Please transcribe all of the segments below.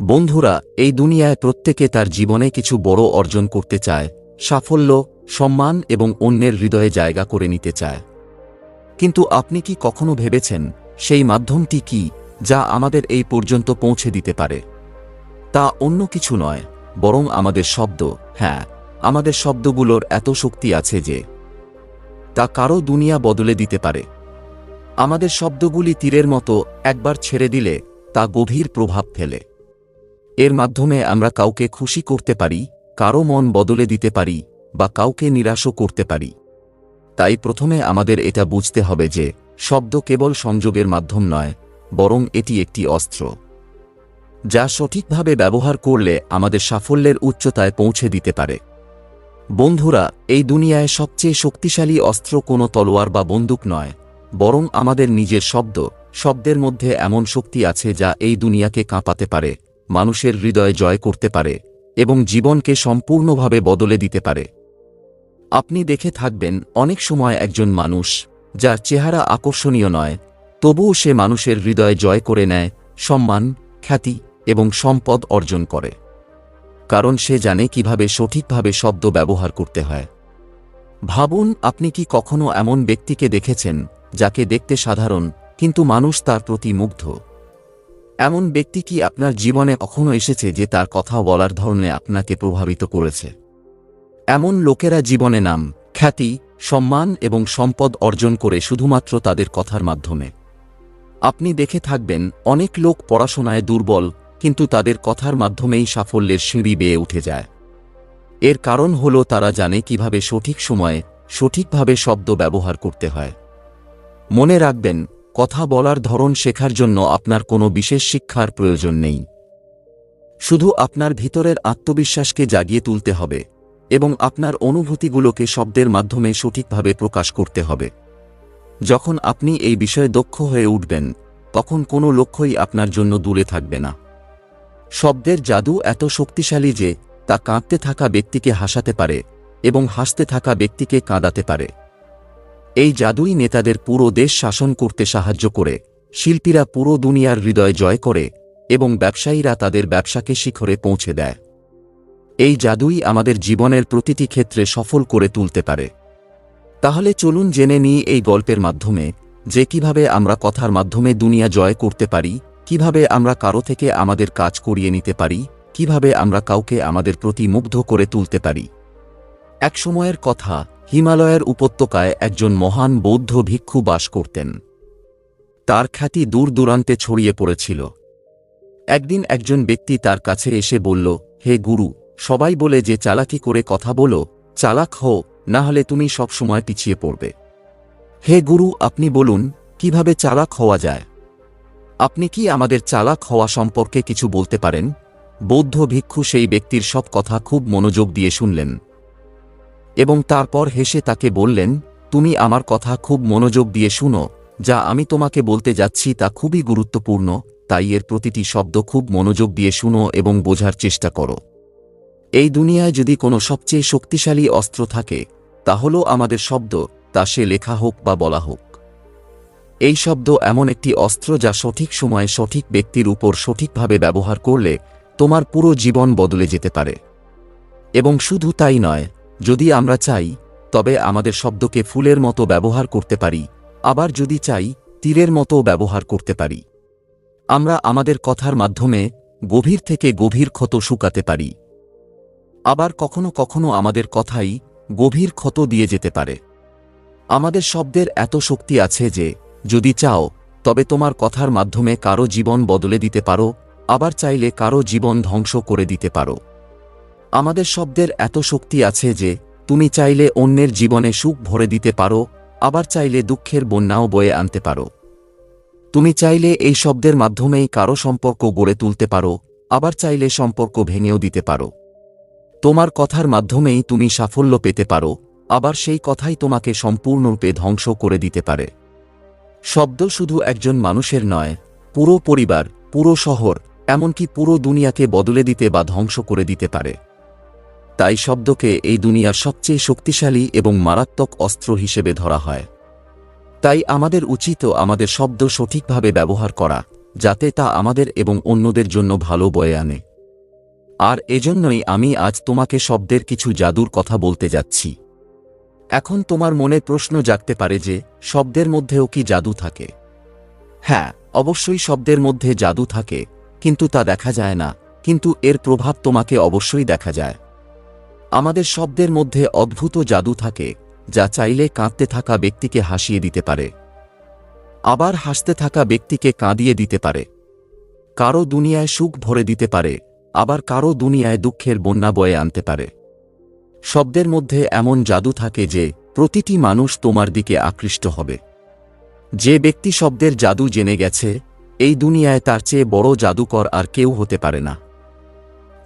বন্ধুরা, এই দুনিয়ায় প্রত্যেকে তার জীবনে কিছু বড় অর্জন করতে চায়, সাফল্য, সম্মান এবং অন্যের হৃদয়ে জায়গা করে নিতে চায়। কিন্তু আপনি কি কখনো ভেবেছেন, সেই মাধ্যমটি কি, যা আমাদের এই পর্যন্ত পৌঁছে দিতে পারে? তা অন্য কিছু নয়, বরং আমাদের শব্দ হ্যাঁ আমাদের শব্দগুলোর এত শক্তি আছে যে, তা কারও দুনিয়া বদলে দিতে পারে। আমাদের শব্দগুলি তীরের মতো একবার ছেড়ে দিলে তা গভীর প্রভাব ফেলে। এর মাধ্যমে আমরা কাউকে খুশি করতে পারি কারও মন বদলে দিতে পারি, বা কাউকে নিরাশও করতে পারি। তাই প্রথমে আমাদের এটা বুঝতে হবে যে, শব্দ কেবল সংযোগের মাধ্যম নয়, বরং এটি একটি অস্ত্র। যা সঠিকভাবে ব্যবহার করলে আমাদের সাফল্যের উচ্চতায় পৌঁছে দিতে পারে। বন্ধুরা, এই দুনিয়ায় সবচেয়ে শক্তিশালী অস্ত্র কোনো তলোয়ার বা বন্দুক নয়, বরং আমাদের নিজের শব্দ, শব্দের মধ্যে এমন শক্তি আছে যা এই দুনিয়াকে কাঁপাতে পারে। মানুষের হৃদয় জয় করতে পারে এবং জীবনকে সম্পূর্ণভাবে বদলে দিতে পারে। আপনি দেখে থাকবেন অনেক সময় একজন মানুষ, যার চেহারা আকর্ষণীয় নয়, তবুও সে মানুষের হৃদয় জয় করে নেয়, সম্মান, খ্যাতি এবং সম্পদ অর্জন করে। কারণ সে জানে কীভাবে সঠিকভাবে শব্দ ব্যবহার করতে হয়। ভাবুন, আপনি কি কখনো এমন ব্যক্তিকে দেখেছেন, যাকে দেখতে সাধারণ, কিন্তু মানুষ তার প্রতি মুগ্ধ? এমন ব্যক্তি কি আপনার জীবনে কখনো এসেছে যে তার কথা বলার ধরনে আপনাকে প্রভাবিত করেছে? এমন লোকেরা জীবনে নাম, খ্যাতি, সম্মান এবং সম্পদ অর্জন করে শুধুমাত্র তাদের কথার মাধ্যমে। আপনি দেখে থাকবেন, অনেক লোক পড়াশোনায় দুর্বল, কিন্তু তাদের কথার মাধ্যমেই সাফল্যের সিঁড়ি বেয়ে উঠে যায়। এর কারণ হল তারা জানে কীভাবে সঠিক সময়ে, সঠিকভাবে শব্দ ব্যবহার করতে হয়। মনে রাখবেন কথা বলার ধরন শেখার জন্য আপনার কোনো বিশেষ শিক্ষার প্রয়োজন নেই। শুধু আপনার ভিতরের আত্মবিশ্বাসকে জাগিয়ে তুলতে হবে এবং আপনার অনুভূতিগুলোকে শব্দের মাধ্যমে সঠিকভাবে প্রকাশ করতে হবে। যখন আপনি এই বিষয়ে দক্ষ হয়ে উঠবেন, তখন কোনো লক্ষ্যই আপনার জন্য দূরে থাকবে না। শব্দের জাদু এত শক্তিশালী যে, তা কাঁদতে থাকা ব্যক্তিকে হাসাতে পারে এবং হাসতে থাকা ব্যক্তিকে কাঁদাতে পারে। এই জাদুই নেতাদের পুরো দেশ শাসন করতে সাহায্য করে, শিল্পীরা পুরো দুনিয়ার হৃদয় জয় করে, এবং ব্যবসায়ীরা তাদের ব্যবসাকে শিখরে পৌঁছে দেয়। এই জাদুই আমাদের জীবনের প্রতিটি ক্ষেত্রে সফল করে তুলতে পারে। তাহলে চলুন জেনে নিই এই গল্পের মাধ্যমে, যে কীভাবে আমরা কথার মাধ্যমে দুনিয়া জয় করতে পারি, কীভাবে আমরা কারও থেকে আমাদের কাজ করিয়ে নিতে পারি, কীভাবে আমরা কাউকে আমাদের প্রতি মুগ্ধ করে তুলতে পারি। এক সময়ের কথা হিমালয়ের উপত্যকায় একজন মহান বৌদ্ধ ভিক্ষু বাস করতেন। তার খ্যাতি দূর দূরান্তে ছড়িয়ে পড়েছিল। একদিন একজন ব্যক্তি তার কাছে এসে বলল, হে গুরু, সবাই বলে যে চালাকি করে কথা বলো, চালাক হো না হলে তুমি সবসময় পিছিয়ে পড়বে। হে গুরু, আপনি বলুন, কীভাবে চালাক হওয়া যায়? আপনি কি আমাদের চালাক হওয়া সম্পর্কে কিছু বলতে পারেন? বৌদ্ধ ভিক্ষু সেই ব্যক্তির সব কথা খুব মনোযোগ দিয়ে শুনলেন। এবং তারপর হেসে তাকে বললেন, তুমি আমার কথা খুব মনোযোগ দিয়ে শুনো, যা আমি তোমাকে বলতে যাচ্ছি তা খুবই গুরুত্বপূর্ণ, তাই এর প্রতিটি শব্দ খুব মনোযোগ দিয়ে শুনো এবং বোঝার চেষ্টা করো। এই দুনিয়ায় যদি কোনো সবচেয়ে শক্তিশালী অস্ত্র থাকে, তা আমাদের শব্দ, তা সে লেখা হোক বা বলা হোক। এই শব্দ এমন একটি অস্ত্র যা সঠিক সময়ে সঠিক ব্যক্তির উপর সঠিকভাবে ব্যবহার করলে তোমার পুরো জীবন বদলে যেতে পারে। এবং শুধু তাই নয় যদি আমরা চাই, তবে আমাদের শব্দকে ফুলের মতো ব্যবহার করতে পারি, আবার যদি চাই, তীরের মতো ব্যবহার করতে পারি। আমরা আমাদের কথার মাধ্যমে গভীর থেকে গভীর ক্ষত শুকাতে পারি। আবার কখনো কখনো আমাদের কথাই গভীর ক্ষত দিয়ে যেতে পারে। আমাদের শব্দের এত শক্তি আছে যে, যদি চাও, তবে তোমার কথার মাধ্যমে কারও জীবন বদলে দিতে পারো, আবার চাইলে কারও জীবন ধ্বংস করে দিতে পারো। আমাদের শব্দের এত শক্তি আছে যে, তুমি চাইলে অন্যের জীবনে সুখ ভরে দিতে পারো, আবার চাইলে দুঃখের বন্যাও বয়ে আনতে পারো। তুমি চাইলে এই শব্দের মাধ্যমেই কারও সম্পর্ক গড়ে তুলতে পারো, আবার চাইলে সম্পর্ক ভেঙেও দিতে পারো। তোমার কথার মাধ্যমেই তুমি সাফল্য পেতে পারো, আবার সেই কথাই তোমাকে সম্পূর্ণরূপে ধ্বংস করে দিতে পারে। শব্দ শুধু একজন মানুষের নয়, পুরো পরিবার, পুরো শহর, এমনকি পুরো দুনিয়াকে বদলে দিতে বা ধ্বংস করে দিতে পারে। তাই শব্দকে এই দুনিয়ার সবচেয়ে শক্তিশালী এবং মারাত্মক অস্ত্র হিসেবে ধরা হয়। তাই আমাদের উচিত আমাদের শব্দ সঠিকভাবে ব্যবহার করা, যাতে তা আমাদের এবং অন্যদের জন্য ভালো বয়ে আনে। আর এজন্যই আমি আজ তোমাকে শব্দের কিছু জাদুর কথা বলতে যাচ্ছি। এখন তোমার মনে প্রশ্ন জাগতে পারে যে, শব্দের মধ্যেও কি জাদু থাকে? হ্যাঁ অবশ্যই শব্দের মধ্যে জাদু থাকে, কিন্তু তা দেখা যায় না, কিন্তু এর প্রভাব তোমাকে অবশ্যই দেখা যায়। আমাদের শব্দের মধ্যে অদ্ভুত জাদু থাকে, যা চাইলে কাঁদতে থাকা ব্যক্তিকে হাসিয়ে দিতে পারে। আবার হাসতে থাকা ব্যক্তিকে কাঁদিয়ে দিতে পারে। কারও দুনিয়ায় সুখ ভরে দিতে পারে, আবার কারও দুনিয়ায় দুঃখের বন্যা বয়ে আনতে পারে। শব্দের মধ্যে এমন জাদু থাকে যে, প্রতিটি মানুষ তোমার দিকে আকৃষ্ট হবে। যে ব্যক্তি শব্দের জাদু জেনে গেছে, এই দুনিয়ায় তার চেয়ে বড় জাদুকর আর কেউ হতে পারে না।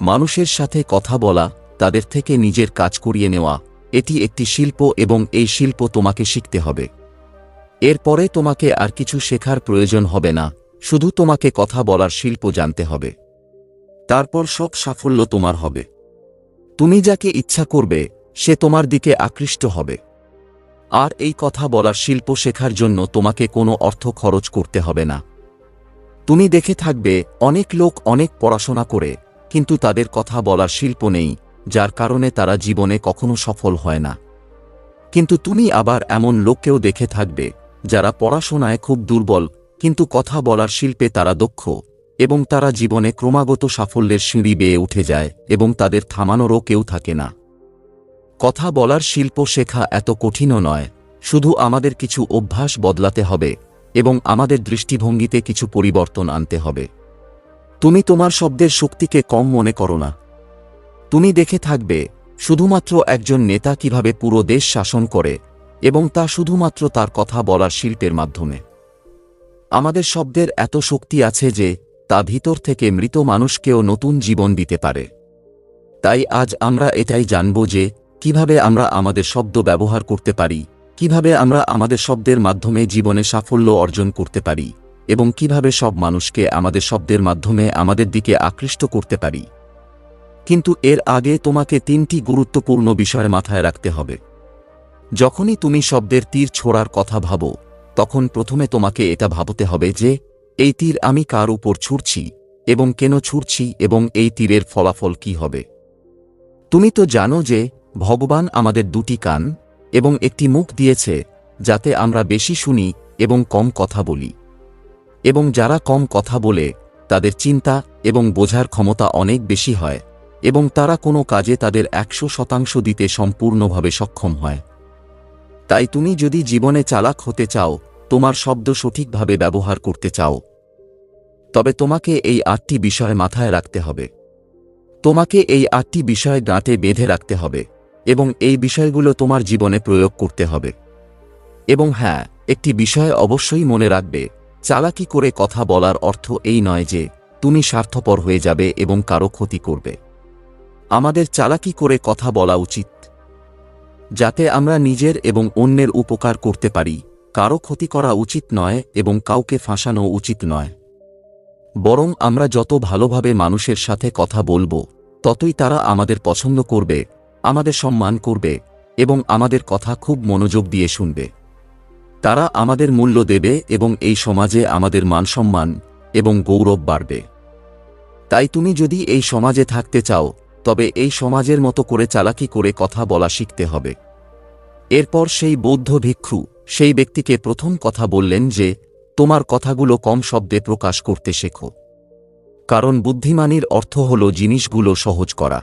মানুষের সাথে কথা বলা তাদের থেকে নিজের কাজ করিয়ে নেওয়া, এটি একটি শিল্প এবং এই শিল্প তোমাকে শিখতে হবে। এরপরে তোমাকে আর কিছু শেখার প্রয়োজন হবে না, শুধু তোমাকে কথা বলার শিল্প জানতে হবে। তারপর সব সাফল্য তোমার হবে। তুমি যাকে ইচ্ছা করবে, সে তোমার দিকে আকৃষ্ট হবে। আর এই কথা বলার শিল্প শেখার জন্য তোমাকে কোনো অর্থ খরচ করতে হবে না। তুমি দেখে থাকবে, অনেক লোক অনেক পড়াশোনা করে, কিন্তু তাদের কথা বলার শিল্প নেই যার কারণে তারা জীবনে কখনো সফল হয় না। কিন্তু তুমি আবার এমন লোককেও দেখে থাকবে, যারা পড়াশোনায় খুব দুর্বল, কিন্তু কথা বলার শিল্পে তারা দক্ষ, এবং তারা জীবনে ক্রমাগত সাফল্যের সিঁড়ি বেয়ে উঠে যায়, এবং তাদের থামানোরও কেউ থাকে না। কথা বলার শিল্প শেখা এত কঠিনও নয়, শুধু আমাদের কিছু অভ্যাস বদলাতে হবে, এবং আমাদের দৃষ্টিভঙ্গিতে কিছু পরিবর্তন আনতে হবে। তুমি তোমার শব্দের শক্তিকে কম মনে করো না। তুমি দেখে থাকবে, শুধুমাত্র একজন নেতা কীভাবে পুরো দেশ শাসন করে, এবং তা শুধুমাত্র তার কথা বলার শিল্পের মাধ্যমে। আমাদের শব্দের এত শক্তি আছে যে, তা ভিতর থেকে মৃত মানুষকেও নতুন জীবন দিতে পারে। তাই আজ আমরা এটাই জানব যে, কীভাবে আমরা আমাদের শব্দ ব্যবহার করতে পারি, কীভাবে আমরা আমাদের শব্দের মাধ্যমে জীবনে সাফল্য অর্জন করতে পারি, এবং কীভাবে সব মানুষকে আমাদের শব্দের মাধ্যমে আমাদের দিকে আকৃষ্ট করতে পারি। কিন্তু এর আগে তোমাকে তিনটি গুরুত্বপূর্ণ বিষয় মাথায় রাখতে হবে। যখনই তুমি শব্দের তীর ছোড়ার কথা ভাবো, তখন প্রথমে তোমাকে এটা ভাবতে হবে যে, এই তীর আমি কার উপর ছুড়ছি এবং কেন ছুড়ছি এবং এই তীরের ফলাফল কি হবে। তুমি তো জানো যে, ভগবান আমাদের দুটি কান এবং একটি মুখ দিয়েছে, যাতে আমরা বেশি শুনি এবং কম কথা বলি। এবং যারা কম কথা বলে, তাদের চিন্তা এবং বোঝার ক্ষমতা অনেক বেশি হয়। এবং তারা কোনো কাজে তাদের একশো শতাংশ দিতে সম্পূর্ণভাবে সক্ষম হয়। তাই তুমি যদি জীবনে চালাক হতে চাও, তোমার শব্দ সঠিকভাবে ব্যবহার করতে চাও। তবে তোমাকে এই আটটি বিষয় মাথায় রাখতে হবে। তোমাকে এই আটটি বিষয় গাঁটে বেঁধে রাখতে হবে এবং এই বিষয়গুলো তোমার জীবনে প্রয়োগ করতে হবে। এবং হ্যাঁ একটি বিষয় অবশ্যই মনে রাখবে, চালাকি করে কথা বলার অর্থ এই নয় যে, তুমি স্বার্থপর হয়ে যাবে এবং কারও ক্ষতি করবে। আমাদের চালাকি করে কথা বলা উচিত। যাতে আমরা নিজের এবং অন্যের উপকার করতে পারি। কারও ক্ষতি করা উচিত নয় এবং কাউকে ফাঁসানো উচিত নয়। বরং আমরা যত ভালোভাবে মানুষের সাথে কথা বলব, ততই তারা আমাদের পছন্দ করবে, আমাদের সম্মান করবে এবং আমাদের কথা খুব মনোযোগ দিয়ে শুনবে। তারা আমাদের মূল্য দেবে এবং এই সমাজে আমাদের মানসম্মান এবং গৌরব বাড়বে। তাই তুমি যদি এই সমাজে থাকতে চাও তবে এই সমাজের মতো করে চালাকি করে কথা বলা শিখতে হবে। এরপর সেই বৌদ্ধ ভিক্ষু সেই ব্যক্তিকে প্রথম কথা বললেন যে, তোমার কথাগুলো কম শব্দে প্রকাশ করতে শেখো। কারণ বুদ্ধিমানির অর্থ হল জিনিসগুলো সহজ করা।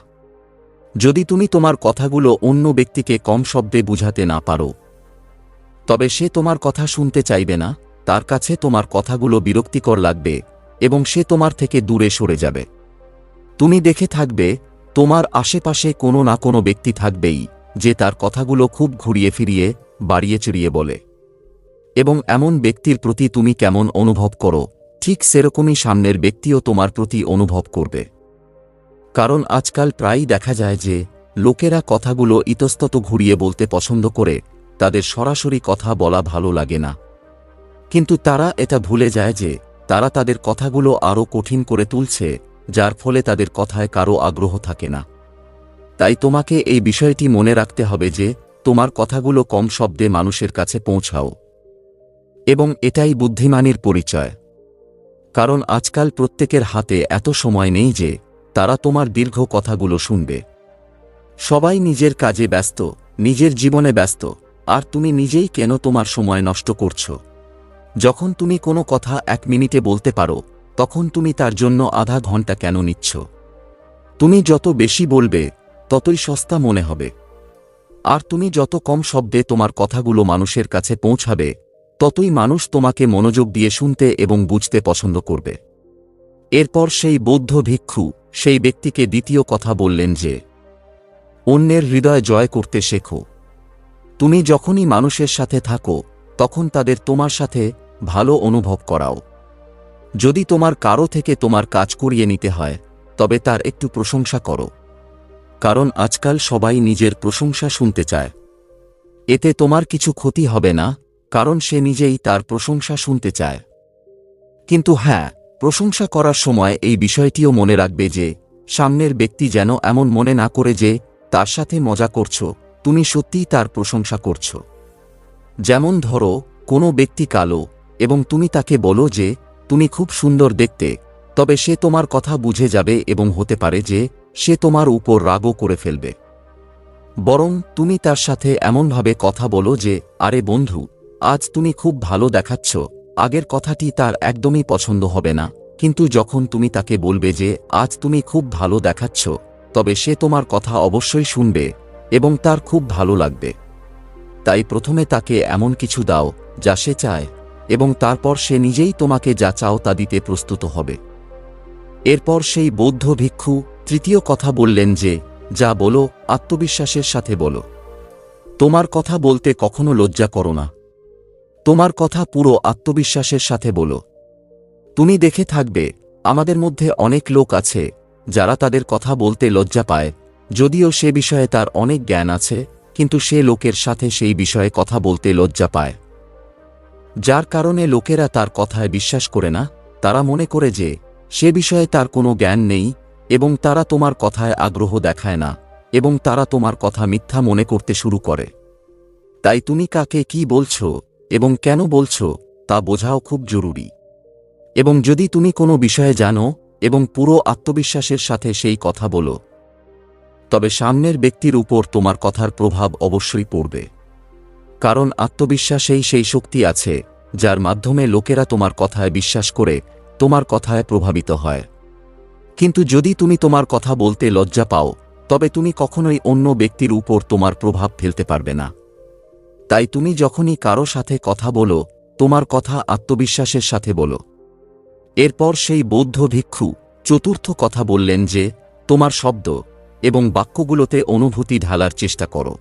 যদি তুমি তোমার কথাগুলো অন্য ব্যক্তিকে কম শব্দে বুঝাতে না পারো, তবে সে তোমার কথা শুনতে চাইবে না, তার কাছে তোমার কথাগুলো বিরক্তিকর লাগবে এবং সে তোমার থেকে দূরে সরে যাবে। তুমি দেখে থাকবে তোমার আশেপাশে কোনো না কোনো ব্যক্তি থাকবেই, যে তার কথাগুলো খুব ঘুরিয়ে ফিরিয়ে, বাড়িয়ে চড়িয়ে বলে। এবং এমন ব্যক্তির প্রতি তুমি কেমন অনুভব করো, ঠিক সেরকমই সামনের ব্যক্তিও তোমার প্রতি অনুভব করবে। কারণ আজকাল প্রায়ই দেখা যায় যে, লোকেরা কথাগুলো ইতস্তত ঘুরিয়ে বলতে পছন্দ করে, তাদের সরাসরি কথা বলা ভালো লাগে না। কিন্তু তারা এটা ভুলে যায় যে, তারা তাদের কথাগুলো আরও কঠিন করে তুলছে যার ফলে তাদের কথায় কারও আগ্রহ থাকে না। তাই তোমাকে এই বিষয়টি মনে রাখতে হবে যে, তোমার কথাগুলো কম শব্দে মানুষের কাছে পৌঁছাও। এবং এটাই বুদ্ধিমানের পরিচয়। কারণ আজকাল প্রত্যেকের হাতে এত সময় নেই যে, তারা তোমার দীর্ঘ কথাগুলো শুনবে। সবাই নিজের কাজে ব্যস্ত, নিজের জীবনে ব্যস্ত, আর তুমি নিজেই কেন তোমার সময় নষ্ট করছ? যখন তুমি কোনো কথা এক মিনিটে বলতে পারো তখন তুমি তার জন্য আধা ঘণ্টা কেন নিচ্ছ? তুমি যত বেশি বলবে, ততই সস্তা মনে হবে। আর তুমি যত কম শব্দে তোমার কথাগুলো মানুষের কাছে পৌঁছাবে, ততই মানুষ তোমাকে মনোযোগ দিয়ে শুনতে এবং বুঝতে পছন্দ করবে। এরপর সেই বৌদ্ধ ভিক্ষু সেই ব্যক্তিকে দ্বিতীয় কথা বললেন যে, অন্যের হৃদয় জয় করতে শেখো। তুমি যখনই মানুষের সাথে থাকো, তখন তাদের তোমার সাথে ভালো অনুভব করাও। যদি তোমার কারও থেকে তোমার কাজ করিয়ে নিতে হয়, তবে তার একটু প্রশংসা করো। কারণ আজকাল সবাই নিজের প্রশংসা শুনতে চায়। এতে তোমার কিছু ক্ষতি হবে না, কারণ সে নিজেই তার প্রশংসা শুনতে চায়। কিন্তু হ্যাঁ প্রশংসা করার সময় এই বিষয়টিও মনে রাখবে যে, সামনের ব্যক্তি যেন এমন মনে না করে যে, তার সাথে মজা করছ, তুমি সত্যিই তার প্রশংসা করছ। যেমন ধরো, কোনো ব্যক্তি কালো, এবং তুমি তাকে বলো যে তুমি খুব সুন্দর দেখতে, তবে সে তোমার কথা বুঝে যাবে এবং হতে পারে যে সে তোমার উপর রাগও করে ফেলবে। বরং তুমি তার সাথে এমনভাবে কথা বলো যে, আরে বন্ধু, আজ তুমি খুব ভালো দেখাচ্ছ, আগের কথাটি তার একদমই পছন্দ হবে না। কিন্তু যখন তুমি তাকে বলবে যে, আজ তুমি খুব ভালো দেখাচ্ছ, তবে সে তোমার কথা অবশ্যই শুনবে এবং তার খুব ভালো লাগবে। তাই প্রথমে তাকে এমন কিছু দাও, যা সে চায়। এবং তারপর সে নিজেই তোমাকে যা চাও তা দিতে প্রস্তুত হবে। এরপর সেই বৌদ্ধ ভিক্ষু তৃতীয় কথা বললেন যে, যা বলো, আত্মবিশ্বাসের সাথে বলো। তোমার কথা বলতে কখনো লজ্জা করো না। তোমার কথা পুরো আত্মবিশ্বাসের সাথে বলো। তুমি দেখে থাকবে, আমাদের মধ্যে অনেক লোক আছে, যারা তাদের কথা বলতে লজ্জা পায়। যদিও সে বিষয়ে তার অনেক জ্ঞান আছে, কিন্তু সে লোকের সাথে সেই বিষয়ে কথা বলতে লজ্জা পায়। যার কারণে লোকেরা তার কথায় বিশ্বাস করে না, তারা মনে করে যে, সে বিষয়ে তার কোনো জ্ঞান নেই, এবং তারা তোমার কথায় আগ্রহ দেখায় না, এবং তারা তোমার কথা মিথ্যা মনে করতে শুরু করে। তাই তুমি কাকে কি বলছো, এবং কেন বলছো, তা বোঝাও খুব জরুরি। এবং যদি তুমি কোনো বিষয়ে জানো, এবং পুরো আত্মবিশ্বাসের সাথে সেই কথা বলো, তবে সামনের ব্যক্তির উপর তোমার কথার প্রভাব অবশ্যই পড়বে। কারণ আত্মবিশ্বাসেই সেই শক্তি আছে, যার মাধ্যমে লোকেরা তোমার কথায় বিশ্বাস করে, তোমার কথায় প্রভাবিত হয়। কিন্তু যদি তুমি তোমার কথা বলতে লজ্জা পাও, তবে তুমি কখনোই অন্য ব্যক্তির উপর তোমার প্রভাব ফেলতে পারবে না। তাই তুমি যখনই কারও সাথে কথা বলো, তোমার কথা আত্মবিশ্বাসের সাথে বলো। এরপর সেই বৌদ্ধ ভিক্ষু চতুর্থ কথা বললেন যে, তোমার শব্দ এবং বাক্যগুলোতে অনুভূতি ঢালার চেষ্টা করো।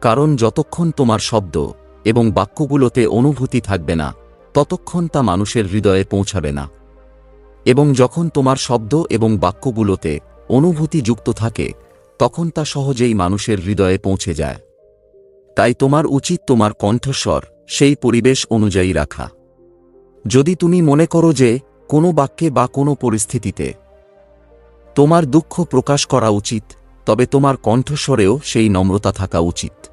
কারণ যতক্ষণ তোমার শব্দ এবং বাক্যগুলোতে অনুভূতি থাকবে না, ততক্ষণ তা মানুষের হৃদয়ে পৌঁছাবে না। এবং যখন তোমার শব্দ এবং বাক্যগুলোতে অনুভূতি যুক্ত থাকে, তখন তা সহজেই মানুষের হৃদয়ে পৌঁছে যায়। তাই তোমার উচিত তোমার কণ্ঠস্বর সেই পরিবেশ অনুযায়ী রাখা। যদি তুমি মনে করো যে কোনো বাক্যে বা কোনো পরিস্থিতিতে তোমার দুঃখ প্রকাশ করা উচিত, তবে তোমার কণ্ঠস্বরেও সেই নম্রতা থাকা উচিত।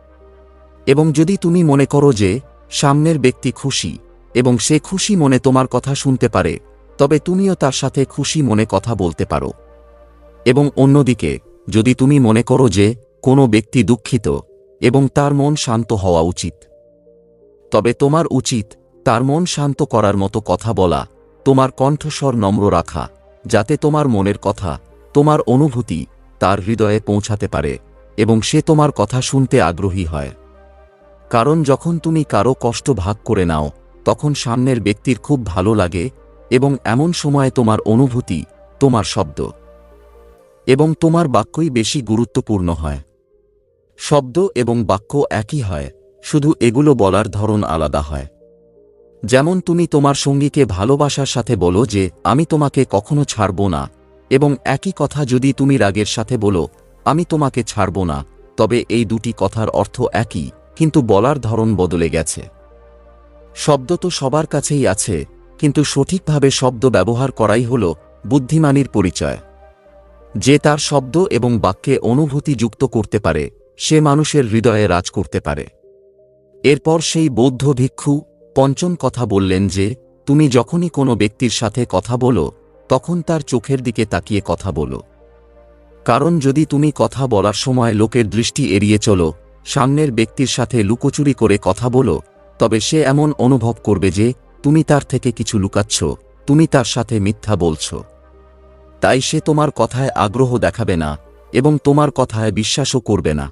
এবং যদি তুমি মনে করো যে, সামনের ব্যক্তি খুশি, এবং সে খুশি মনে তোমার কথা শুনতে পারে, তবে তুমিও তার সাথে খুশি মনে কথা বলতে পারো। এবং অন্যদিকে, যদি তুমি মনে করো যে, কোনো ব্যক্তি দুঃখিত, এবং তার মন শান্ত হওয়া উচিত, তবে তোমার উচিত তার মন শান্ত করার মতো কথা বলা, তোমার কণ্ঠস্বর নম্র রাখা, যাতে তোমার মনের কথা, তোমার অনুভূতি তার হৃদয়ে পৌঁছাতে পারে, এবং সে তোমার কথা শুনতে আগ্রহী হয়। কারণ যখন তুমি কারও কষ্ট ভাগ করে নাও, তখন সামনের ব্যক্তির খুব ভালো লাগে এবং এমন সময়ে তোমার অনুভূতি, তোমার শব্দ এবং তোমার বাক্যই বেশি গুরুত্বপূর্ণ হয়। শব্দ এবং বাক্য একই হয়, শুধু এগুলো বলার ধরন আলাদা হয়। যেমন তুমি তোমার সঙ্গীকে ভালোবাসার সাথে বলো যে, আমি তোমাকে কখনো ছাড়ব না। এবং একই কথা যদি তুমি রাগের সাথে বলো, আমি তোমাকে ছাড়ব না। তবে এই দুটি কথার অর্থ একই। কিন্তু বলার ধরন বদলে গেছে। শব্দ তো সবার কাছেই আছে, কিন্তু সঠিকভাবে শব্দ ব্যবহার করাই হল বুদ্ধিমানির পরিচয়। যে তার শব্দ এবং বাক্যে অনুভূতি যুক্ত করতে পারে, সে মানুষের হৃদয়ে রাজ করতে পারে। এরপর সেই বৌদ্ধ ভিক্ষু পঞ্চম কথা বললেন যে, তুমি যখনই কোনো ব্যক্তির সাথে কথা বলো, তখন তার চোখের দিকে তাকিয়ে কথা বলো। কারণ যদি তুমি কথা বলার সময় লোকের দৃষ্টি এড়িয়ে চলো সামনের ব্যক্তির সাথে লুকোচুরি করে কথা বলো, তবে সে এমন অনুভব করবে যে, তুমি তার থেকে কিছু লুকাচ্ছ, তুমি তার সাথে মিথ্যা বলছ। তাই সে তোমার কথায় আগ্রহ দেখাবে না, এবং তোমার কথায় বিশ্বাসও করবে না।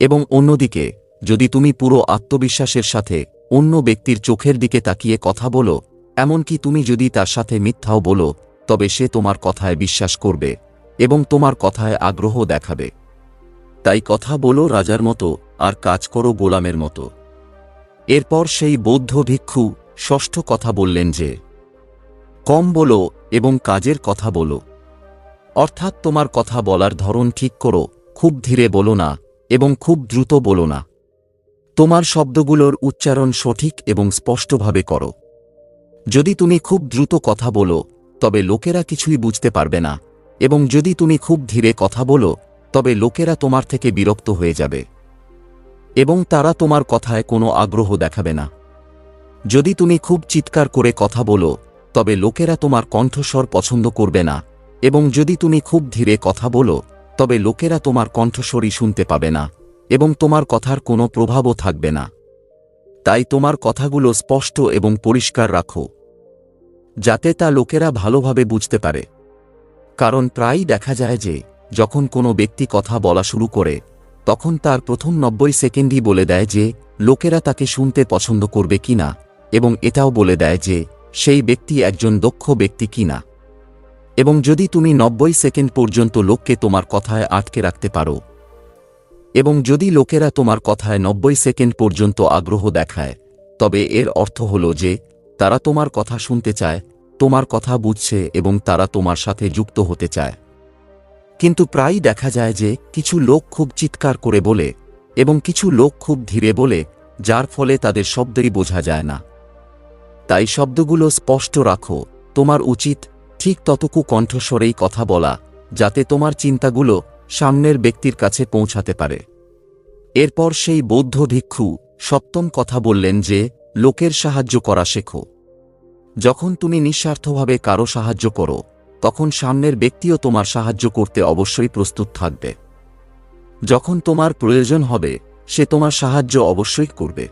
এবং অন্যদিকে, যদি তুমি পুরো আত্মবিশ্বাসের সাথে অন্য ব্যক্তির চোখের দিকে তাকিয়ে কথা বলো, এমনকি তুমি যদি তার সাথে মিথ্যাও বলো, তবে সে তোমার কথায় বিশ্বাস করবে, এবং তোমার কথায় আগ্রহ দেখাবে। তাই কথা বলো রাজার মতো, আর কাজ করো গোলামের মতো। এরপর সেই বৌদ্ধ ভিক্ষু ষষ্ঠ কথা বললেন যে, কম বলো এবং কাজের কথা বলো। অর্থাৎ তোমার কথা বলার ধরন ঠিক করো, খুব ধীরে বলো না, এবং খুব দ্রুত বলো না। তোমার শব্দগুলোর উচ্চারণ সঠিক এবং স্পষ্টভাবে করো। যদি তুমি খুব দ্রুত কথা বলো, তবে লোকেরা কিছুই বুঝতে পারবে না, এবং যদি তুমি খুব ধীরে কথা বলো তবে লোকেরা তোমার থেকে বিরক্ত হয়ে যাবে। এবং তারা তোমার কথায় কোনো আগ্রহ দেখাবে না। যদি তুমি খুব চিৎকার করে কথা বলো, তবে লোকেরা তোমার কণ্ঠস্বর পছন্দ করবে না। এবং যদি তুমি খুব ধীরে কথা বলো, তবে লোকেরা তোমার কণ্ঠস্বরই শুনতে পাবে না, এবং তোমার কথার কোনো প্রভাবও থাকবে না। তাই তোমার কথাগুলো স্পষ্ট এবং পরিষ্কার রাখো, যাতে তা লোকেরা ভালোভাবে বুঝতে পারে। কারণ প্রায়ই দেখা যায় যে যখন কোনো ব্যক্তি কথা বলা শুরু করে, তখন তার প্রথম নব্বই সেকেন্ডই বলে দেয় যে, লোকেরা তাকে শুনতে পছন্দ করবে কিনা এবং এটাও বলে দেয় যে, সেই ব্যক্তি একজন দক্ষ ব্যক্তি কিনা এবং যদি তুমি নব্বই সেকেন্ড পর্যন্ত লোককে তোমার কথায় আটকে রাখতে পারো, এবং যদি লোকেরা তোমার কথায় নব্বই সেকেন্ড পর্যন্ত আগ্রহ দেখায়, তবে এর অর্থ হল যে, তারা তোমার কথা শুনতে চায়, তোমার কথা বুঝছে এবং তারা তোমার সাথে যুক্ত হতে চায়। কিন্তু প্রায়ই দেখা যায় যে কিছু লোক খুব চিৎকার করে বলে এবং কিছু লোক খুব ধীরে বলে, যার ফলে তাদের শব্দই বোঝা যায় না। তাই শব্দগুলো স্পষ্ট রাখো, তোমার উচিত ঠিক ততকু কণ্ঠস্বরেই কথা বলা, যাতে তোমার চিন্তাগুলো সামনের ব্যক্তির কাছে পৌঁছাতে পারে। এরপর সেই বৌদ্ধ ভিক্ষু সপ্তম কথা বললেন যে, লোকের সাহায্য করা শেখো। যখন তুমি নিঃস্বার্থভাবে কারও সাহায্য করো তখন সামনের ব্যক্তিও তোমার সাহায্য করতে অবশ্যই প্রস্তুত থাকবে। যখন তোমার প্রয়োজন হবে, সে তোমার সাহায্য অবশ্যই করবে।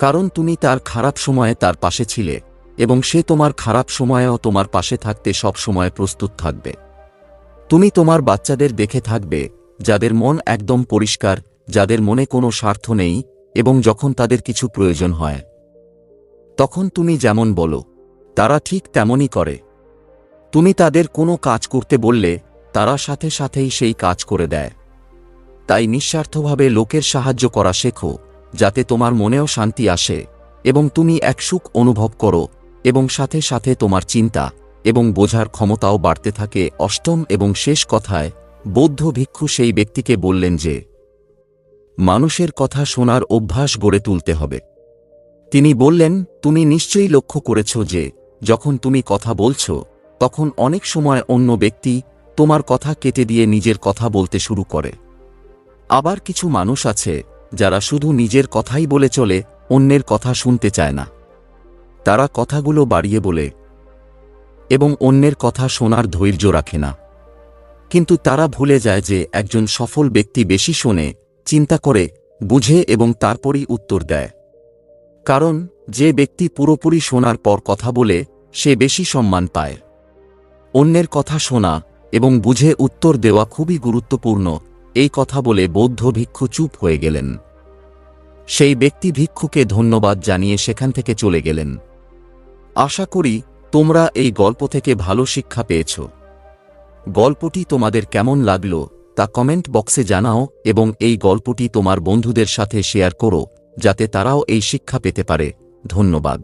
কারণ তুমি তার খারাপ সময়ে তার পাশে ছিলে, এবং সে তোমার খারাপ সময়েও তোমার পাশে থাকতে সব সময় প্রস্তুত থাকবে। তুমি তোমার বাচ্চাদের দেখে থাকবে, যাদের মন একদম পরিষ্কার, যাদের মনে কোনো স্বার্থ নেই, এবং যখন তাদের কিছু প্রয়োজন হয়। তখন তুমি যেমন বলো, তারা ঠিক তেমনই করে। তুমি তাদের কোনো কাজ করতে বললে, তারা সাথে সাথেই সেই কাজ করে দেয়। তাই নিঃস্বার্থভাবে লোকের সাহায্য করা শেখো, যাতে তোমার মনেও শান্তি আসে, এবং তুমি এক সুখ অনুভব করো, এবং সাথে সাথে তোমার চিন্তা এবং বোঝার ক্ষমতাও বাড়তে থাকে। অষ্টম এবং শেষ কথায়, বৌদ্ধ ভিক্ষু সেই ব্যক্তিকে বললেন যে, মানুষের কথা শোনার অভ্যাস গড়ে তুলতে হবে। তিনি বললেন, তুমি নিশ্চয়ই লক্ষ্য করেছ যে, যখন তুমি কথা বলছ তখন অনেক সময় অন্য ব্যক্তি তোমার কথা কেটে দিয়ে নিজের কথা বলতে শুরু করে। আবার কিছু মানুষ আছে যারা শুধু নিজের কথাই বলে চলে, অন্যের কথা শুনতে চায় না। তারা কথাগুলো বাড়িয়ে বলে এবং অন্যের কথা শোনার ধৈর্য রাখে না। কিন্তু তারা ভুলে যায় যে একজন সফল ব্যক্তি বেশি শোনে, চিন্তা করে, বুঝে এবং তারপরই উত্তর দেয়। কারণ যে ব্যক্তি পুরোপুরি শোনার পর কথা বলে, সে বেশি সম্মান পায়। অন্যের কথা শোনা এবং বুঝে উত্তর দেওয়া খুবই গুরুত্বপূর্ণ। এই কথা বলে বৌদ্ধ ভিক্ষু চুপ হয়ে গেলেন। সেই ব্যক্তি ভিক্ষুকে ধন্যবাদ জানিয়ে সেখান থেকে চলে গেলেন। আশা করি তোমরা এই গল্প থেকে ভালো শিক্ষা পেয়েছ। গল্পটি তোমাদের কেমন লাগল তা কমেন্ট বক্সে জানাও এবং এই গল্পটি তোমার বন্ধুদের সাথে শেয়ার করো, যাতে তারাও এই শিক্ষা পেতে পারে। ধন্যবাদ।